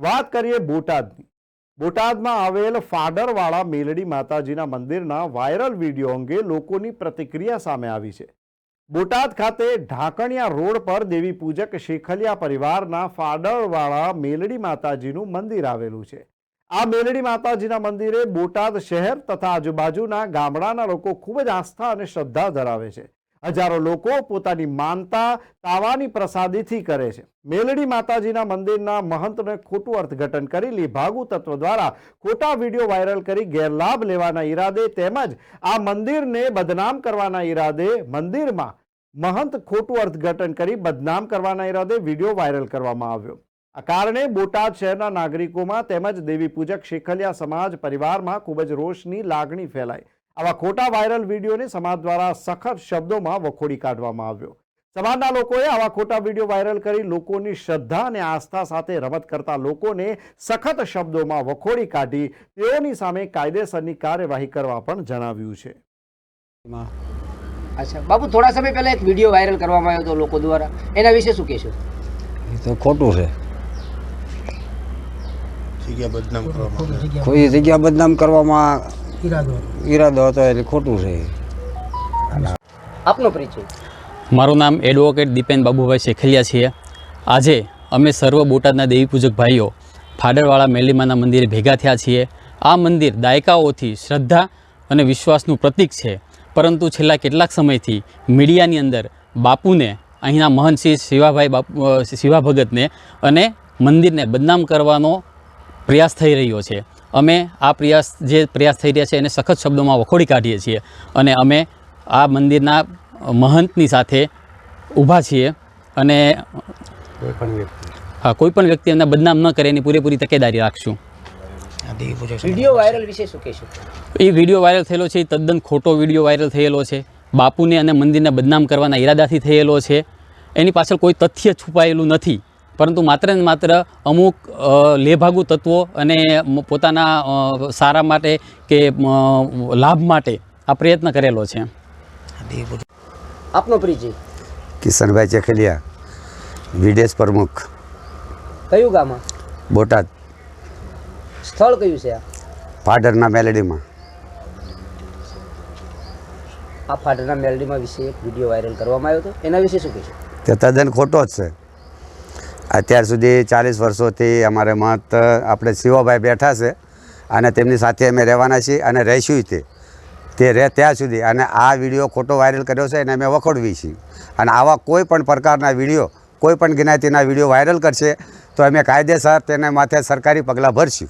વાત કરીએ બોટાદની. બોટાદમાં આવેલ ફાડરવાળા મેલડી માતાજીના મંદિરના વાયરલ વીડિયો અંગે લોકોની પ્રતિક્રિયા સામે આવી છે. બોટાદ ખાતે ઢાંકણિયા રોડ પર દેવી પૂજક શેખલિયા પરિવારના ફાડરવાળા મેલડી માતાજીનું મંદિર આવેલું છે. આ મેલડી માતાજીના મંદિરે બોટાદ શહેર તથા આજુબાજુના ગામડાના લોકો ખૂબ જ આસ્થા અને શ્રદ્ધા ધરાવે છે. હજારો લોકો પોતાની માનતા તાવાની પ્રસાદીથી કરે છે. મેલડી માતાજીના મંદિરના મહંતને ખોટું અર્થઘટન કરી લીભાગુ તત્વ દ્વારા ખોટા વીડિયો વાયરલ કરી ગેરલાભ લેવાના ઈરાદે તેમજ આ મંદિરને બદનામ કરવાના ઈરાદે મંદિરમાં મહંત ખોટું અર્થઘટન કરી બદનામ કરવાના ઈરાદે વીડિયો વાયરલ કરવામાં આવ્યો. આ કારણે બોટાદ શહેરના નાગરિકોમાં તેમજ દેવી પૂજક શેખલિયા સમાજ પરિવારમાં ખૂબ જ રોષની લાગણી ફેલાઈ. આવા ખોટા વાયરલ વિડીયોને સમાજ દ્વારા સખત શબ્દોમાં વખોડી કાઢવામાં આવ્યો. સમાજના લોકોએ આવા ખોટા વીડિયો વાયરલ કરી લોકોની શ્રદ્ધા અને આસ્થા સાથે રમત કરતા લોકોને સખત શબ્દોમાં વખોડી કાઢી તેઓની સામે કાયદેસરની કાર્યવાહી કરવા પણ જણાવ્યું છે. અચ્છા બાપુ થોડા સમય પહેલા એક વીડિયો વાયરલ કરવામાં આવ્યો હતો લોકો દ્વારા. એના વિશે શું કહેશો? એ તો ખોટું છે. જગ્યા બદનામ કરવામાં કોઈ જગ્યા બદનામ કરવામાં ઈરાદો હતો. એટલે ખોટું છે. આપનો પરિચય? મારું નામ એડવોકેટ દીપેન બાબુભાઈ શેખલિયા છીએ. આજે અમે સર્વ બોટાદના દેવી પૂજક ભાઈઓ ફાડરવાળા મેલીમાના મંદિરે ભેગા થયા છીએ. આ મંદિર દાયકાઓથી શ્રદ્ધા અને વિશ્વાસનું પ્રતીક છે. પરંતુ છેલ્લા કેટલાક સમયથી મીડિયાની અંદર બાપુને અહીંના મહંત શ્રી શિવાભાઈ બાપુ શિવા ભગતને અને મંદિરને બદનામ કરવાનો પ્રયાસ થઈ રહ્યો છે. અમે આ પ્રયાસ જે પ્રયાસ થઈ રહ્યા છે એને સખત શબ્દોમાં વખોડી કાઢીએ છીએ અને અમે આ મંદિરના મહંતની સાથે ઊભા છીએ અને કોઈ પણ વ્યક્તિ. હા કોઈ પણ વ્યક્તિ એમને બદનામ ન કરે એની પૂરેપૂરી તકેદારી રાખશું. વીડિયો વાયરલ વિશે શું કહેશું? એ વીડિયો વાયરલ થયેલો છે એ તદ્દન ખોટો વીડિયો વાયરલ થયેલો છે. બાપુને અને મંદિરને બદનામ કરવાના ઈરાદાથી થયેલો છે. એની પાછળ કોઈ તથ્ય છુપાયેલું નથી. પરંતુ માત્ર ને માત્ર અમુક લેભાગુ તત્વો અને પોતાના સારા માટે કે લાભ માટે આ પ્રયત્ન કરેલો છે. આપનો પરિચય કિશનભાઈ ચેખલિયા વિદેશ પ્રમુખ. કયું ગામ? બોટાદ. સ્થળ કયું છે આ? ફાડરના મેલેડીમાં. આ ફાડરના મેલેડીમાં વિશે એક વીડિયો વાયરલ કરવામાં આવ્યો હતો. એના વિશે શું કહેશો? તે તદ્દન ખોટો જ છે. અત્યાર સુધી ચાલીસ વર્ષોથી અમારે મહંત આપણે શિવાભાઈ બેઠા છે અને તેમની સાથે અમે રહેવાના છીએ અને રહીશું તે. તે રહે ત્યાં સુધી. અને આ વીડિયો ખોટો વાયરલ કર્યો છે એને અમે વખોડવી છીએ. અને આવા કોઈ પણ પ્રકારના વીડિયો, કોઈ પણ જ્ઞાતિના વીડિયો વાયરલ કરશે તો અમે કાયદેસર તેને માથે સરકારી પગલાં ભરશું.